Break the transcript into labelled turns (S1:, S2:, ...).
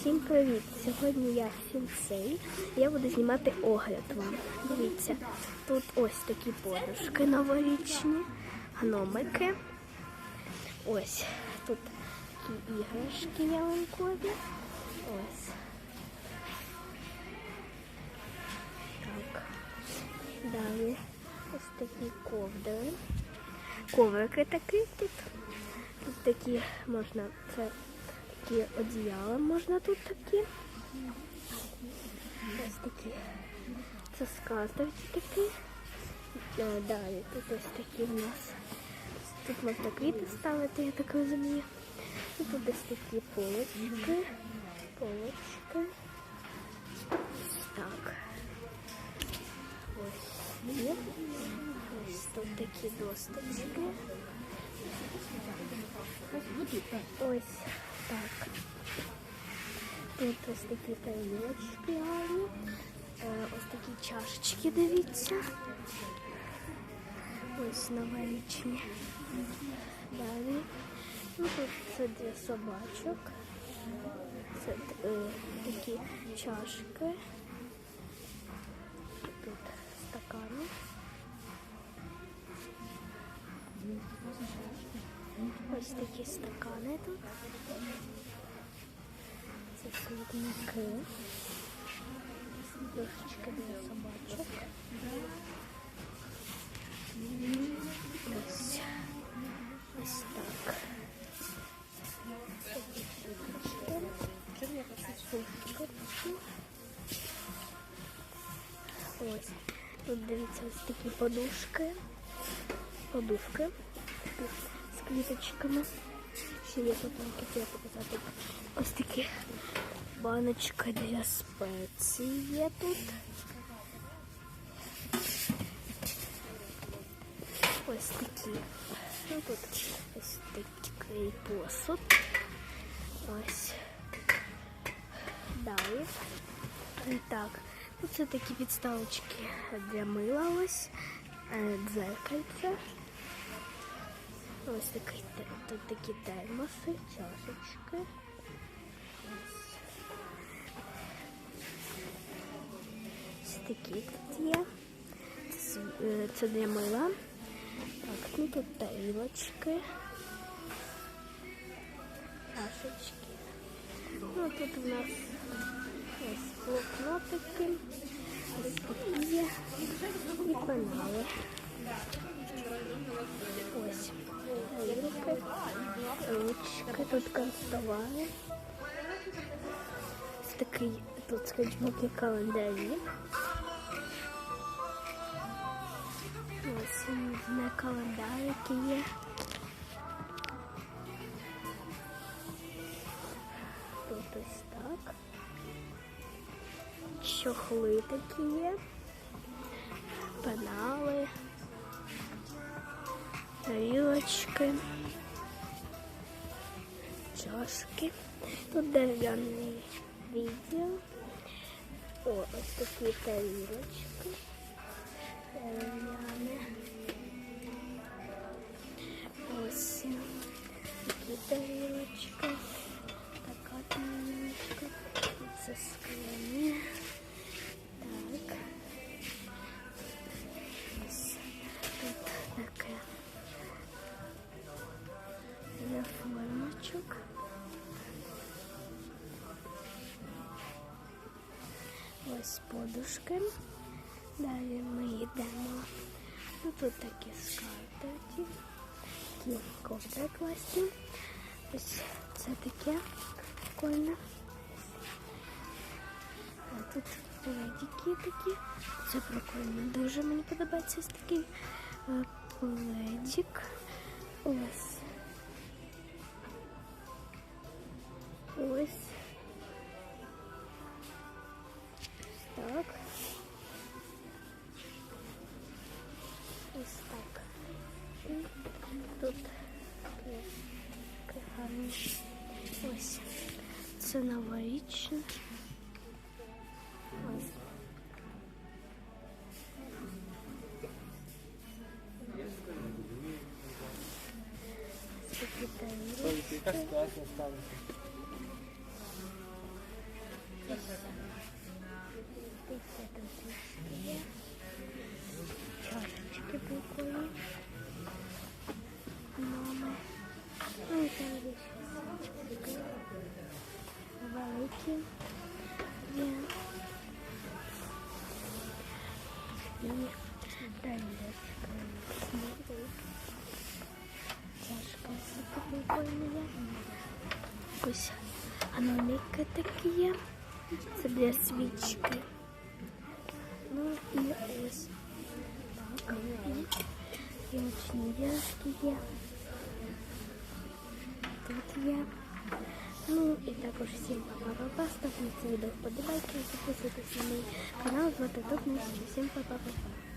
S1: Всім привіт! Сьогодні я Сінсей. Я буду знімати огляд вам. Дивіться, тут ось такі подушки новорічні, гномики. Ось тут такі іграшки ялинкові. Ось. Так. Далі ось такі ковдри. Коврики такі тут. Тут такі можна, це такі одіяла можна тут такі. Ось такі. Це сказочки такі. Е, Далі тут ось такі в нас. Тут можна квіти ставити, я так розумію. І тут ось такі полочки. Полочки. Так. Ось є. Ось тут такі досточки. Ось так. Тут ось такі тарілочки гарні. Е, Ось такі чашечки, дивіться. Ось новорічні. Далі. Ну, тут це для собачок. Це е, такі чашки. Тут стакани. Ось такі стакани тут. Це смітники. Дошечки для собачок. Ось. Ось так. Ось. Тут дивіться ось такі подушки. Подушки. Такі з квіточками. Ще є тут вам хотіла показати. Ось такі баночка для спецій є тут. Ось такі. Ну тут ось такий посуд. Ось. Далі. І Так, тут це такі підставочки для мила ось. Е, Дзеркальце. Ось такий, те- тут такі термоси, чашечки. Ось. Ось такі тут є. Це, е, Це для мила. Так, ну тут тарілочки. Чашечки. Ну тут у нас ось блокнотики. Ось такі є. І пенали. Ось. Ручки тут канцтовари. Такий тут і календарі. Ось на календарики є. Тут ось так. Чохли такі є. Пенали. Тарілочки. Чашки. Тут дерев'яний відділ. О, ось такі тарілочки. Дерев'яне. Ось подушки. Далі ми йдемо. Ну, тут такі скатерті, такі ковдри класні. Ось це таке прикольне. А тут пледики такі. Це прикольно. Дуже мені подобається ось такий е, пледик. Ось. Ось. Ось так. Тут пригадую. Ось. Такі прикольні.
S2: Мама. Ну і
S1: там є великі. Є. І далі смотрю. Чашка супер прикольна. Ось аналіки такі є. Це для свечки Ну і ось. так. І очні в'язки є. Тут є. Ну і також всім па-па-па-па. Ставте на це відео вподобайки, підписуйтесь на мій канал, звати Топність. Всім па-па-па-па.